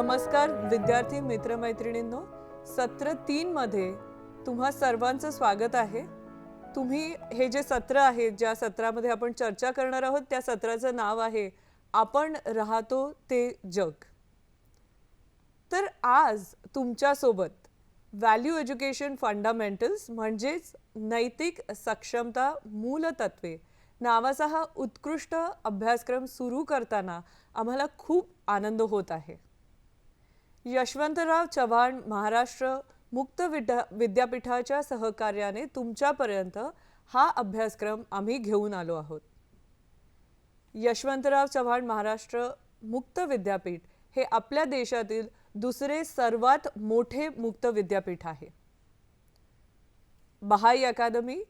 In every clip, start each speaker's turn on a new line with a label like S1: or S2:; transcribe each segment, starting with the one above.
S1: नमस्कार विद्यार्थी मित्रमैत्रिणींनो. सत्र तीनमध्ये तुम्हा सर्वांचं स्वागत आहे. तुम्ही हे जे सत्र आहे ज्या सत्रामध्ये आपण चर्चा करणार आहोत त्या सत्राचं नाव आहे आपण राहतो ते जग. तर आज तुमच्यासोबत व्हॅल्यू एज्युकेशन फंडामेंटल्स म्हणजेच नैतिक सक्षमता मूलतत्वे नावाचा हा उत्कृष्ट अभ्यासक्रम सुरू करताना आम्हाला खूप आनंद होत आहे. यशवंतराव चव्हाण महाराष्ट्र मुक्त विद्या विद्यापीठाच्या सहकार्याने तुमच्यापर्यंत हा अभ्यासक्रम आम्ही घेऊन आलो आहोत. यशवंतराव चव्हाण महाराष्ट्र मुक्त विद्यापीठ हे आपल्या देशातील दुसरे सर्वात मोठे मुक्त विद्यापीठ आहे. बहाई अकादमी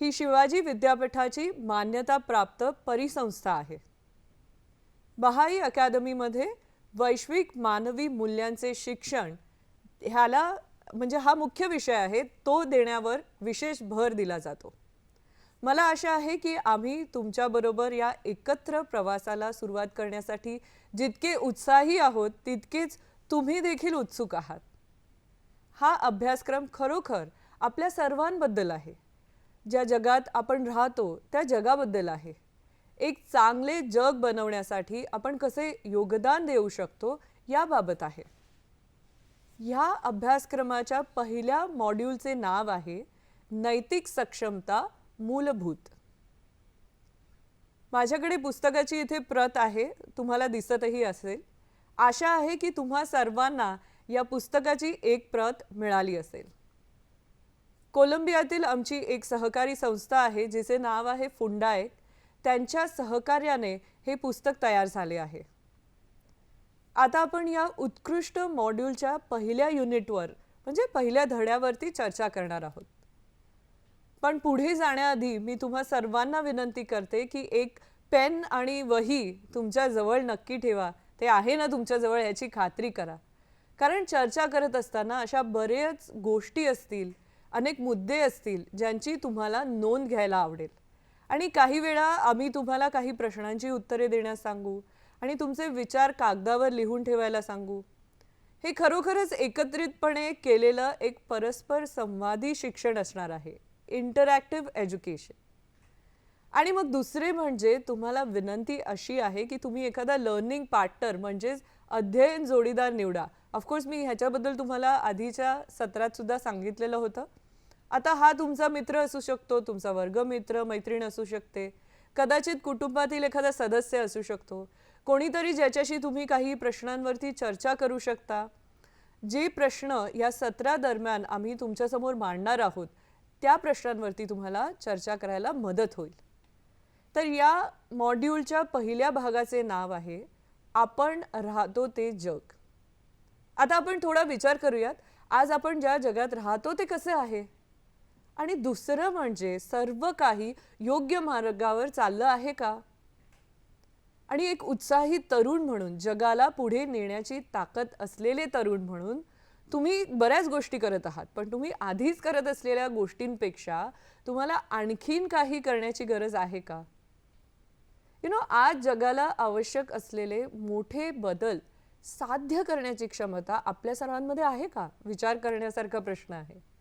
S1: ही शिवाजी विद्यापीठाची मान्यता प्राप्त परिसंस्था आहे. बहाई अकादमीमध्ये वैश्विक मानवी मूल्यांचे शिक्षण ह्याला म्हणजे हा मुख्य विषय आहे तो देण्यावर विशेष भर दिला जातो. मला आशा आहे की आम्ही तुमच्याबरोबर या एकत्र प्रवासाला सुरुवात करण्यासाठी जितके उत्साही आहोत तितकेच तुम्ही देखील उत्सुक आहात. हा अभ्यासक्रम खरोखर आपल्या सर्वांबद्दल आहे. ज्या जगात आपण राहतो त्या जगाबद्दल आहे. एक चांगले जग बनवण्यासाठी आपण कसे योगदान देऊ शकतो याबाबत आहे. ह्या अभ्यासक्रमाच्या पहिल्या मॉड्यूलचे नाव आहे नैतिक सक्षमता मूलभूत. माझ्याकडे पुस्तकाची इथे प्रत आहे तुम्हाला दिसतही असेल. आशा आहे की तुम्हा सर्वांना या पुस्तकाची एक प्रत मिळाली असेल. कोलंबियातील आमची एक सहकारी संस्था आहे जिचे नाव आहे फुंडाएक. त्यांच्या सहकार्याने हे पुस्तक तयार झाले आहे. आता आपण या उत्कृष्ट मॉड्यूलच्या पहिल्या युनिटवर म्हणजे पहिल्या धड्यावरती चर्चा करणार आहोत. पण पुढे जाण्याआधी मी तुम्हा सर्वांना विनंती करते की एक पेन आणि वही तुमच्या जवळ नक्की ठेवा. ते आहे ना तुमच्या जवळ याची खात्री करा. कारण चर्चा करत असताना अशा बरेच गोष्टी असतील अनेक मुद्दे असतील ज्यांची तुम्हाला नोंद घ्यायला आवडेल. आणि काही वेळा आम्ही तुम्हाला काही प्रश्नांची उत्तरे देण्यास सांगू आणि तुमचे विचार कागदावर लिहून ठेवायला सांगू. हे खरोखरच एकत्रितपणे केलेलं एक परस्पर संवादी शिक्षण असणार आहे इंटरॅक्टिव्ह एज्युकेशन आणि मग दुसरे म्हणजे तुम्हाला विनंती अशी आहे की तुम्ही एखादा लर्निंग पार्टनर म्हणजेच अध्ययन जोडीदार निवडा. ऑफकोर्स मी ह्याच्याबद्दल तुम्हाला आधीच्या सत्रात सुद्धा सांगितलेलं होतं. आता हा तुमचा मित्र असू शकतो तुमचा वर्गमित्र मैत्रीण असू शकते. कदाचित कुटुंबातील एखादा सदस्य असू शकतो. कोणीतरी ज्याच्याशी तुम्ही काही प्रश्नांवरती चर्चा करू शकता. जे प्रश्न या सत्रादरम्यान आम्ही तुमच्यासमोर मांडणार आहोत त्या प्रश्नांवरती तुम्हाला चर्चा करायला मदत होईल. तर या मॉड्यूलच्या पहिल्या भागाचे नाव आहे आपण राहतो ते जग. आता आपण थोडा विचार करूयात आज आपण ज्या जगात राहतो ते कसे आहे? आणि दुसरं म्हणजे सर्व काही योग्य मार्गावर चाललं आहे का? आणि एक उत्साही तरुण म्हणून जगाला पुढे नेण्याची ताकद असलेले तरुण म्हणून तुम्ही बऱ्याच गोष्टी करत आहात पण तुम्ही आधीच करत असलेल्या गोष्टींपेक्षा तुम्हाला आणखीन काही करण्याची गरज आहे का? यु नो आज जगाला आवश्यक असलेले मोठे बदल साध्य करण्याची क्षमता आपल्या सर्वांमध्ये आहे का? विचार करण्यासारखा प्रश्न आहे.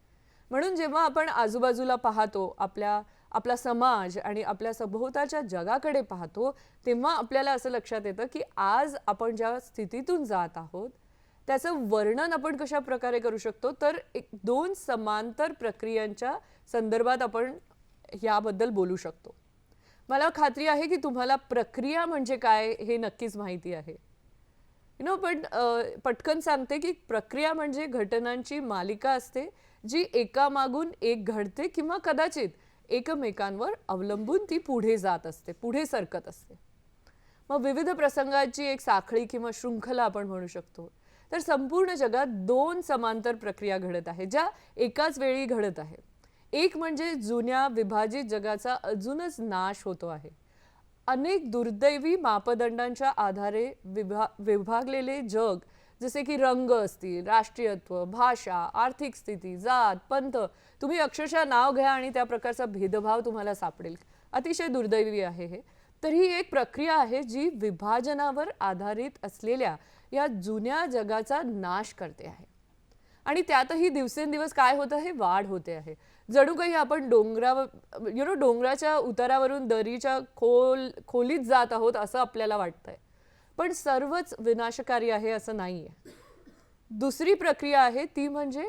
S1: म्हणून जेव्हा आपण आजूबाजूला पाहतो आपल्या आपला समाज आणि आपल्या सभोवताच्या जगाकडे पाहतो तेव्हा आपल्याला असं लक्षात येतं की आज आपण ज्या स्थितीतून जात आहोत त्याचं वर्णन आपण कशा प्रकारे करू शकतो तर एक दोन समांतर प्रक्रियांच्या संदर्भात आपण याबद्दल बोलू शकतो. मला खात्री आहे की तुम्हाला प्रक्रिया म्हणजे काय हे नक्कीच माहिती आहे. यु नो पण पटकन सांगते की प्रक्रिया म्हणजे घटनांची मालिका असते जी एकामागून एक घडते किंवा कदाचित एकमेकांवर अवलंबून ती पुढे जात असते पुढे सरकत असते. मग विविध प्रसंगाची एक साखळी किंवा शृंखला आपण म्हणू शकतो. तर संपूर्ण जगात दोन समांतर प्रक्रिया घडत आहे ज्या एकाच वेळी घडत आहे. एक म्हणजे जुन्या विभाजित जगाचा अजूनच नाश होतो आहे. अनेक दुर्दैवी मापदंडांच्या आधारे विभा विभागलेले जग जसे की रंग असतील राष्ट्रीयत्व भाषा आर्थिक स्थिती जात पंथ तुम्ही अक्षरशः नाव घ्या आणि त्या प्रकारचा भेदभाव तुम्हाला सापडेल. अतिशय दुर्दैवी आहे हे. तर ही एक प्रक्रिया आहे जी विभाजनावर आधारित असलेल्या या जुन्या जगाचा नाश करते आहे. आणि त्यातही दिवसेंदिवस काय होतं हे वाढ होते आहे. जणू काही आपण डोंगरावर यु नो डोंगराच्या उतारावरून दरीच्या खोल खोलीत जात आहोत असं आपल्याला वाटतंय. पण सर्वच विनाशकारी आहे असं नाही आहे दुसरी प्रक्रिया आहे ती म्हणजे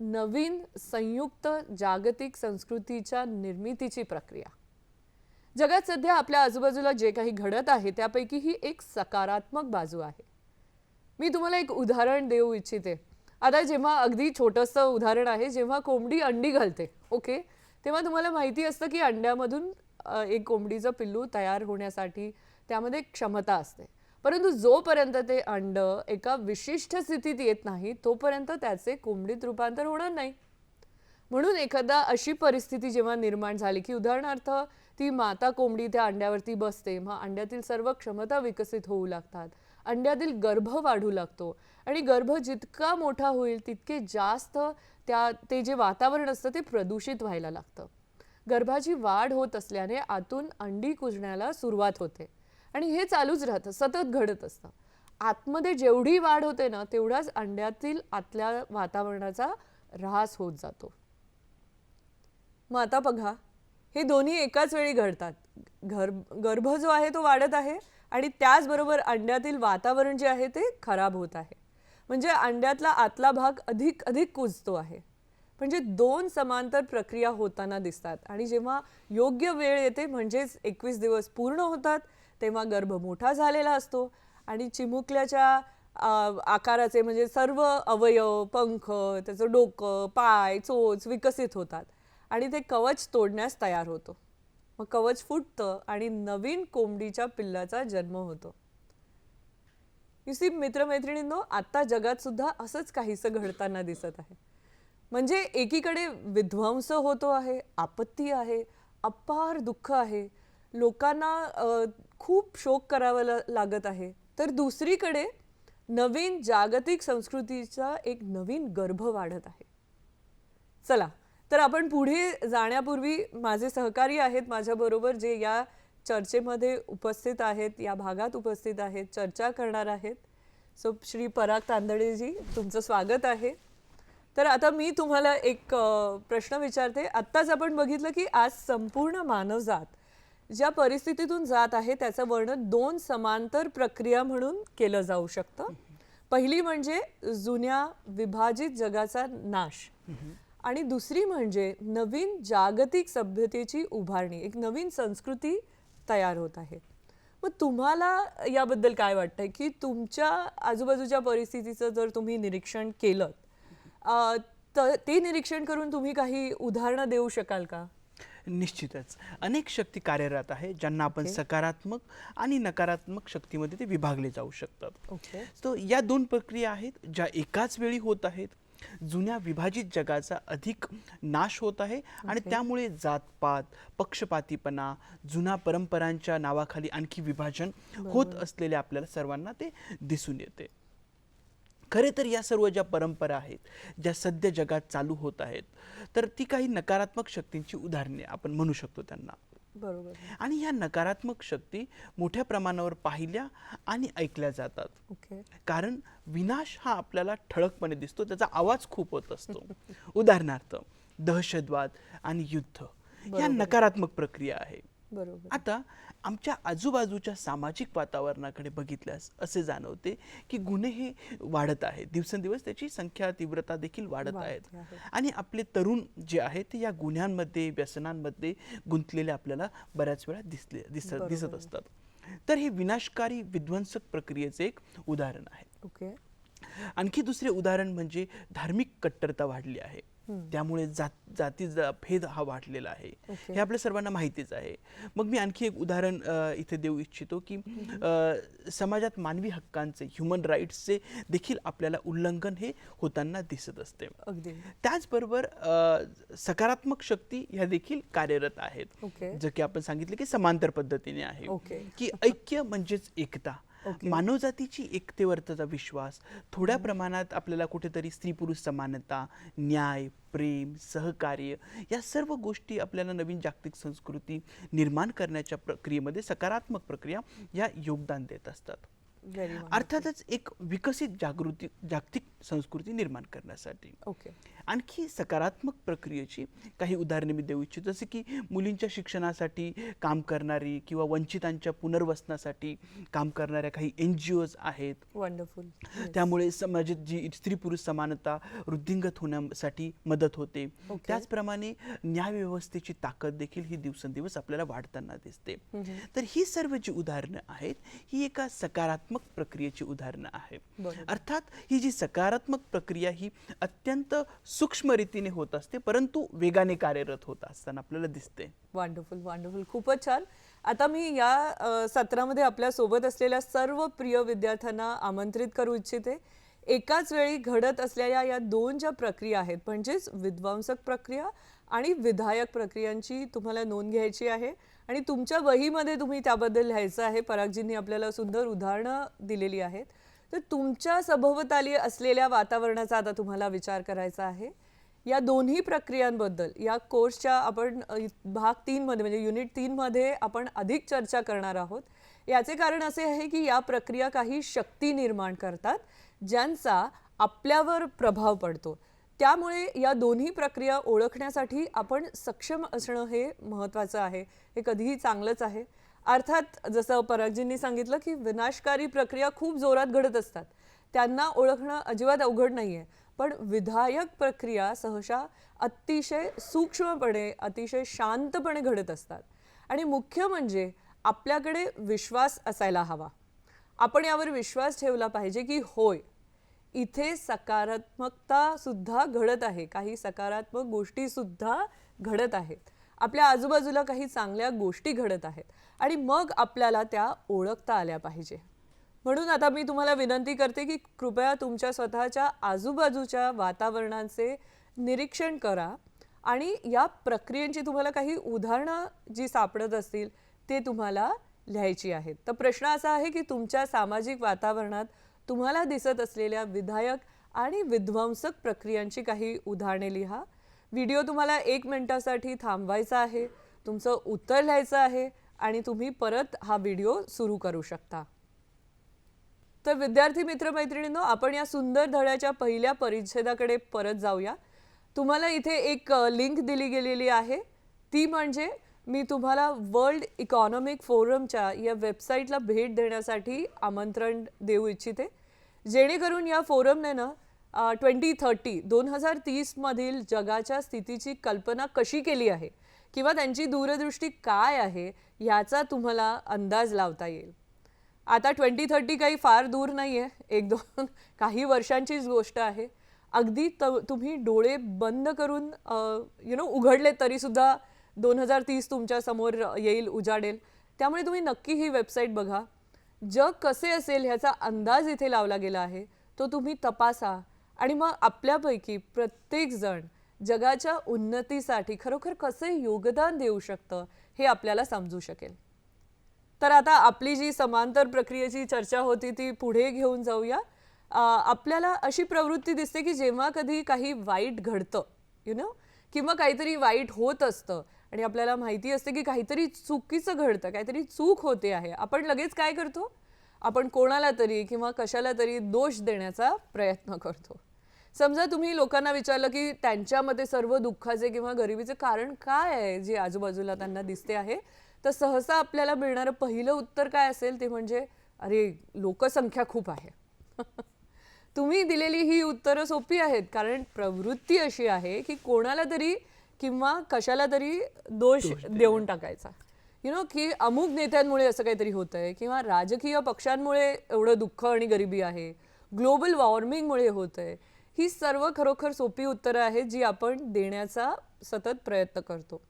S1: नवीन संयुक्त जागतिक संस्कृतीच्या निर्मितीची प्रक्रिया. जगात सध्या आपल्या आजूबाजूला जे काही घडत आहे त्यापैकी ही एक सकारात्मक बाजू आहे. मी तुम्हाला एक उदाहरण देऊ इच्छिते. आता जेव्हा अगदी छोटंसं उदाहरण आहे जेव्हा कोंबडी अंडी घालते ओके? तेव्हा तुम्हाला माहिती असतं की अंड्यामधून एक कोंबडीचं पिल्लू तयार होण्यासाठी त्यामध्ये क्षमता असते. परंतु जोपर्यंत ते अंड एका विशिष्ट स्थितीत येत नाही तोपर्यंत त्याचे कोंबडीत रूपांतर होणार नाही. म्हणून एखादा अशी परिस्थिती जेव्हा निर्माण झाली की उदाहरणार्थ ती माता कोंबडी त्या अंड्यावरती बसते मग अंड्यातील सर्व क्षमता विकसित होऊ लागतात अंड्यातील गर्भ वाढू लागतो आणि गर्भ जितका मोठा होईल तितके जास्त त्या ते जे वातावरण असतं ते प्रदूषित व्हायला लागतं. गर्भाची वाढ होत असल्याने आतून अंडी कुजण्याला सुरुवात होते. आणि हे चालूच राहतं सतत घडत असतं. आतमध्ये जेवढी वाढ होते ना तेवढाच अंड्यातील आतल्या वातावरणाचा ऱ्हास होत जातो. मग आता बघा हे दोन्ही एकाच वेळी घडतात. घर गर्भ जो आहे तो वाढत आहे आणि त्याचबरोबर अंड्यातील वातावरण जे आहे ते खराब होत आहे. म्हणजे अंड्यातला आतला भाग अधिक अधिक कुजतो आहे. म्हणजे दोन समांतर प्रक्रिया होताना दिसतात आणि जेव्हा योग्य वेळ येते म्हणजेच एकवीस दिवस पूर्ण होतात तेव्हा गर्भ मोठा झालेला असतो आणि चिमुकल्याच्या आकाराचे म्हणजे सर्व अवयव पंख त्याचं डोकं पाय चोच विकसित होतात आणि ते कवच तोडण्यास तयार होतो. मग कवच फुटतं आणि नवीन कोंबडीच्या पिल्लाचा जन्म होतो. युसी मित्रमैत्रिणींनो आत्ता जगात सुद्धा असंच काहीसं घडताना दिसत आहे. म्हणजे एकीकडे विध्वंस होतो आहे आपत्ती आहे अपार दुःख आहे. लोकांना खूप शोक करावा ला- लागत आहे. तर दुसरीकडे नवीन जागतिक संस्कृतीचा एक नवीन गर्भ वाढत आहे. चला तर आपण पुढे जाण्यापूर्वी माझे सहकारी आहेत माझ्याबरोबर जे या चर्चेमध्ये उपस्थित आहेत या भागात उपस्थित आहेत चर्चा करणार आहेत. सो श्री पराग तांदळेजी तुमचं स्वागत आहे. तर आता मी तुम्हाला एक प्रश्न विचारते. आत्ताच आपण बघितलं की आज संपूर्ण मानवजात ज्या परिस्थितीतून जात आहे त्याचं वर्णन दोन समांतर प्रक्रिया म्हणून केलं जाऊ शकतं. पहिली म्हणजे जुन्या विभाजित जगाचा नाश. आणि दुसरी म्हणजे नवीन जागतिक सभ्यतेची उभारणी. एक नवीन संस्कृती तयार होत आहे. मग तुम्हाला याबद्दल काय वाटतंय की तुमच्या आजूबाजूच्या परिस्थितीचं जर तुम्ही निरीक्षण केलं तर ते निरीक्षण करून तुम्ही काही उदाहरणं देऊ शकाल का?
S2: निश्चितच. अनेक शक्ती कार्यरत आहे ज्यांना आपण सकारात्मक आणि नकारात्मक शक्तीमध्ये ते विभागले जाऊ शकतात.
S1: ओके
S2: तो या दोन प्रक्रिया आहेत ज्या एकाच वेळी होत आहेत. जुन्या विभाजित जगाचा अधिक नाश होत आहे आणि त्यामुळे जातपात पक्षपातीपणा जुन्या परंपरांच्या नावाखाली आणखी विभाजन होत असलेले आपल्याला सर्वांना ते दिसून येते. खरे तर या सर्व ज्या परंपरा आहेत ज्या सध्या जगात चालू होत आहेत तर ती काही नकारात्मक शक्तींची उदाहरणे आपण म्हणू शकतो त्यांना.
S1: बरोबर.
S2: आणि ह्या नकारात्मक शक्ती मोठ्या प्रमाणावर पाहिल्या आणि ऐकल्या जातात. कारण विनाश हा आपल्याला ठळकपणे दिसतो त्याचा आवाज खूप होत असतो. उदाहरणार्थ दहशतवाद आणि युद्ध ह्या नकारात्मक प्रक्रिया आहे.
S1: बरोबर.
S2: आता आमच्या आजूबाजूच्या सामाजिक वातावरणाकडे बघितल्यास असे जाणवते की गुन्हे हे वाढत आहेत. दिवसेंदिवस त्याची संख्या तीव्रता देखील वाढत आहेत.
S1: आहे.
S2: आणि आपले तरुण जे आहेत ते या गुन्ह्यांमध्ये व्यसनांमध्ये गुंतलेले आपल्याला बऱ्याच वेळा दिसले दिसत दिसत. असतात. तर हे विनाशकारी विध्वंसक प्रक्रियेचे एक उदाहरण आहे.
S1: ओके.
S2: आणखी दुसरे उदाहरण म्हणजे धार्मिक कट्टरता वाढली आहे. त्यामुळे जात जाती ज- भेद हा वाढलेला आहे. हे आपल्या सर्वांना माहितीच आहे. मग मी आणखी एक उदाहरण इथे देऊ इच्छितो की समाजात मानवी हक्कांचे ह्युमन राईट्सचे देखील आपल्याला उल्लंघन हे होताना दिसत असते. त्याचबरोबर सकारात्मक शक्ती ह्या देखील कार्यरत आहेत. जर की आपण सांगितले की समांतर पद्धतीने आहे. की ऐक्य म्हणजेच एकता. मानवजातीची एकतेवरचा विश्वास थोड्या प्रमाणात आपल्याला कुठेतरी स्त्री पुरुष समानता न्याय प्रेम सहकार्य या सर्व गोष्टी आपल्याला नवीन जागतिक संस्कृती निर्माण करण्याच्या प्रक्रियेमध्ये सकारात्मक प्रक्रिया या योगदान देत असतात. अर्थातच एक विकसित जागृती जागतिक संस्कृती निर्माण करण्यासाठी.
S1: ओके.
S2: आणखी सकारात्मक प्रक्रियेची काही उदाहरणे मी देऊ इच्छितो. जसे की मुलींच्या शिक्षणासाठी काम करणारी किंवा वंचितांच्या पुनर्वसनासाठी काम करणाऱ्या काही एन जी ओज आहेत.
S1: वंडरफुल
S2: त्यामुळे समाजात जी स्त्री पुरुष समानता वृद्धिंगत होण्यासाठी मदत होते. त्याचप्रमाणे न्यायव्यवस्थेची ताकद देखील ही दिवसेंदिवस आपल्याला वाढताना दिसते. तर ही सर्व जी उदाहरणं आहेत ही एका सकारात्मक प्रक्रियेची उदाहरणं आहेत. अर्थात ही जी सकारात्मक प्रक्रिया ही अत्यंत सूक्ष्म रीतीने होत असते परंतु वेगाने कार्यरत होत असताना आपल्याला दिसते.
S1: वंडरफुल वंडरफुल खूपच छान. आता मी या सत्रामध्ये आपल्यासोबत असलेल्या सर्व प्रिय विद्यार्थ्यांना आमंत्रित करू इच्छिते. एकाच वेळी घडत असलेल्या या दोन ज्या प्रक्रिया आहेत म्हणजेच विध्वंसक प्रक्रिया आणि विधायक प्रक्रियांची तुम्हाला नोंद घ्यायची आहे. आणि तुमच्या वहीमध्ये तुम्ही त्याबद्दल लिहायचं आहे. परागजींनी आपल्याला सुंदर उदाहरणं दिलेली आहेत. तर तुमच्या सभोवताली असलेल्या वातावरणाचा आता तुम्हाला विचार करायचा आहे. या दोन्ही प्रक्रियांबद्दल या कोर्सच्या आपण भाग तीनमध्ये म्हणजे युनिट तीनमध्ये आपण अधिक चर्चा करणार आहोत. याचे कारण असे आहे की या प्रक्रिया काही शक्ती निर्माण करतात ज्यांचा आपल्यावर प्रभाव पडतो. त्यामुळे या दोन्ही प्रक्रिया ओळखण्यासाठी आपण सक्षम असणं हे महत्त्वाचं आहे. हे कधीही चांगलंच आहे. अर्थात जसं परागजींनी सांगितलं की विनाशकारी प्रक्रिया खूप जोरात घडत असतात. त्यांना ओळखणं अजिबात अवघड नाही आहे पण विधायक प्रक्रिया सहसा अतिशय सूक्ष्मपणे अतिशय शांतपणे घडत असतात. आणि मुख्य म्हणजे आपल्याकडे विश्वास असायला हवा. आपण यावर विश्वास ठेवला पाहिजे की होय इथे सकारात्मकता सुद्धा घडत आहे. काही सकारात्मक गोष्टी सुद्धा घडत आहेत. आपल्या आजूबाजूला काही चांगल्या गोष्टी घडत आहेत आणि मग आपल्याला त्या ओळखता आल्या पाहिजे. म्हणून आता मी तुम्हाला विनंती करते की कृपया तुमच्या स्वतःच्या आजूबाजूच्या वातावरणाचे निरीक्षण करा आणि या प्रक्रियेची तुम्हाला काही उदाहरणं जी सापडत असतील ते तुम्हाला लिहायची आहेत. तर प्रश्न असा आहे की तुमच्या सामाजिक वातावरणात तुम्हाला दिसत असलेल्या विधायक आणि विध्वंसक प्रक्रियांची काही उदाहरणे लिहा. व्हिडिओ तुम्हाला एक मिनिटासाठी थांबवायचा आहे तुमचं उत्तर लिहायचं आहे आणि तुम्ही परत हा व्हिडिओ सुरू करू शकता. तर विद्यार्थी मित्रमैत्रिणींनो आपण या सुंदर धड्याच्या पहिल्या परिच्छेदाकडे परत जाऊया. तुम्हाला इथे एक लिंक दिली गेलेली आहे. ती म्हणजे मी तुम्हाला वर्ल्ड इकॉनॉमिक फोरमच्या या वेबसाईटला भेट देण्यासाठी आमंत्रण देऊ इच्छिते. जेणेकरून या फोरमने ना ट्वेंटी थर्टी दोन हजार तीसमधील जगाच्या स्थितीची कल्पना कशी केली आहे? किंवा त्यांची दूरदृष्टी काय आहे? याचा तुम्हाला अंदाज लावता येईल. आता ट्वेंटी थर्टी काही फार दूर नाही आहे एक दोन काही वर्षांचीच गोष्ट आहे. अगदी त तुम्ही डोळे बंद करून यु नो उघडले तरीसुद्धा दोन हजार तीस तुमच्यासमोर येईल उजाडेल. त्यामुळे तुम्ही नक्की ही वेबसाईट बघा. जग कसे असेल ह्याचा अंदाज इथे लावला गेला आहे. तो तुम्ही तपासा. आणि मग आपल्यापैकी प्रत्येकजण जगाच्या उन्नतीसाठी खरोखर कसे योगदान देऊ शकतं हे आपल्याला समजू शकेल. तर आता आपली जी समांतर प्रक्रियेची चर्चा होती ती पुढे घेऊन जाऊया. आपल्याला अशी प्रवृत्ती दिसते की जेव्हा कधी काही वाईट घडतं यु नो किंवा काहीतरी वाईट होत असतं आणि आपल्याला माहिती असते की काहीतरी चुकीचं घडतं काहीतरी चूक होते आहे आपण लगेच काय करतो? आपण कोणाला तरी किंवा कशाला तरी दोष देण्याचा प्रयत्न करतो. समजा तुम्ही लोकांना विचारलं की त्यांच्यामध्ये सर्व दुःखाचे किंवा गरिबीचे कारण काय आहे जे आजूबाजूला त्यांना दिसते आहे तर सहसा आपल्याला मिळणारं पहिलं उत्तर काय असेल ते म्हणजे अरे लोकसंख्या खूप आहे. तुम्ही दिलेली ही उत्तरं सोपी आहेत कारण प्रवृत्ती अशी आहे की कोणाला तरी किंवा कशाला तरी दोष देऊन टाकायचा. यु नो की अमुक नेत्यांमुळे असं काहीतरी होत आहे किंवा राजकीय पक्षांमुळे एवढं दुःख आणि गरिबी आहे. ग्लोबल वॉर्मिंगमुळे होत आहे ही सर्व खरोखर सोपी उत्तरं आहेत जी आपण देण्याचा सतत प्रयत्न करतो.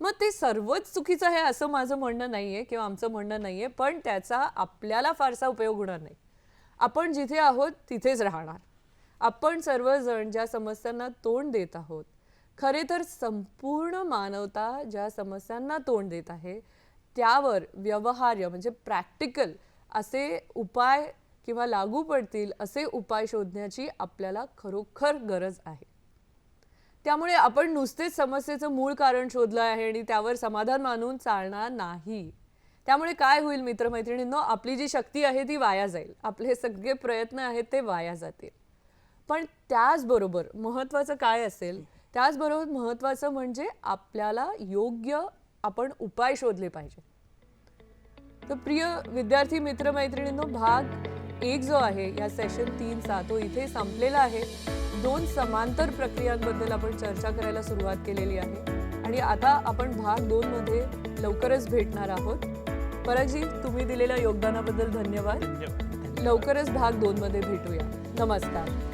S1: मग ते सर्वच चुकीचं आहे असं माझं म्हणणं नाहीये किंवा आमचं म्हणणं नाहीये पण त्याचा आपल्याला फारसा उपयोग होणार नाही. आपण जिथे आहोत तिथेच राहणार. आपण सर्वजण ज्या समस्यांना तोंड देत आहोत खरे तर संपूर्ण मानवता ज्या समस्यांना तोंड देत आहे त्यावर व्यवहार्य म्हणजे प्रॅक्टिकल असे उपाय किंवा लागू पडतील असे उपाय शोधण्याची आपल्याला खरोखर गरज आहे. त्यामुळे आपण नुसतेच समस्येचं मूळ कारण शोधलं आहे आणि त्यावर समाधान मानून चालणार नाही. त्यामुळे काय होईल मित्रमैत्रिणींनो? आपली जी शक्ती आहे ती वाया जाईल. आपले सगळे प्रयत्न आहेत ते वाया जातील. पण त्याचबरोबर महत्त्वाचं काय असेल? त्याचबरोबर महत्त्वाचं म्हणजे आपल्याला योग्य आपण उपाय शोधले पाहिजे. तर प्रिय विद्यार्थी मित्रमैत्रिणींनो भाग एक जो आहे या सेशन तीनचा तो इथे संपलेला आहे. दोन समांतर प्रक्रियांबद्दल आपण चर्चा करायला सुरुवात केलेली आहे. आणि आता आपण भाग दोन मध्ये लवकरच भेटणार आहोत. परागजी तुम्ही दिलेल्या योगदानाबद्दल धन्यवाद.
S2: धन्यवाद.
S1: लवकरच भाग दोन मध्ये भेटूया. नमस्कार.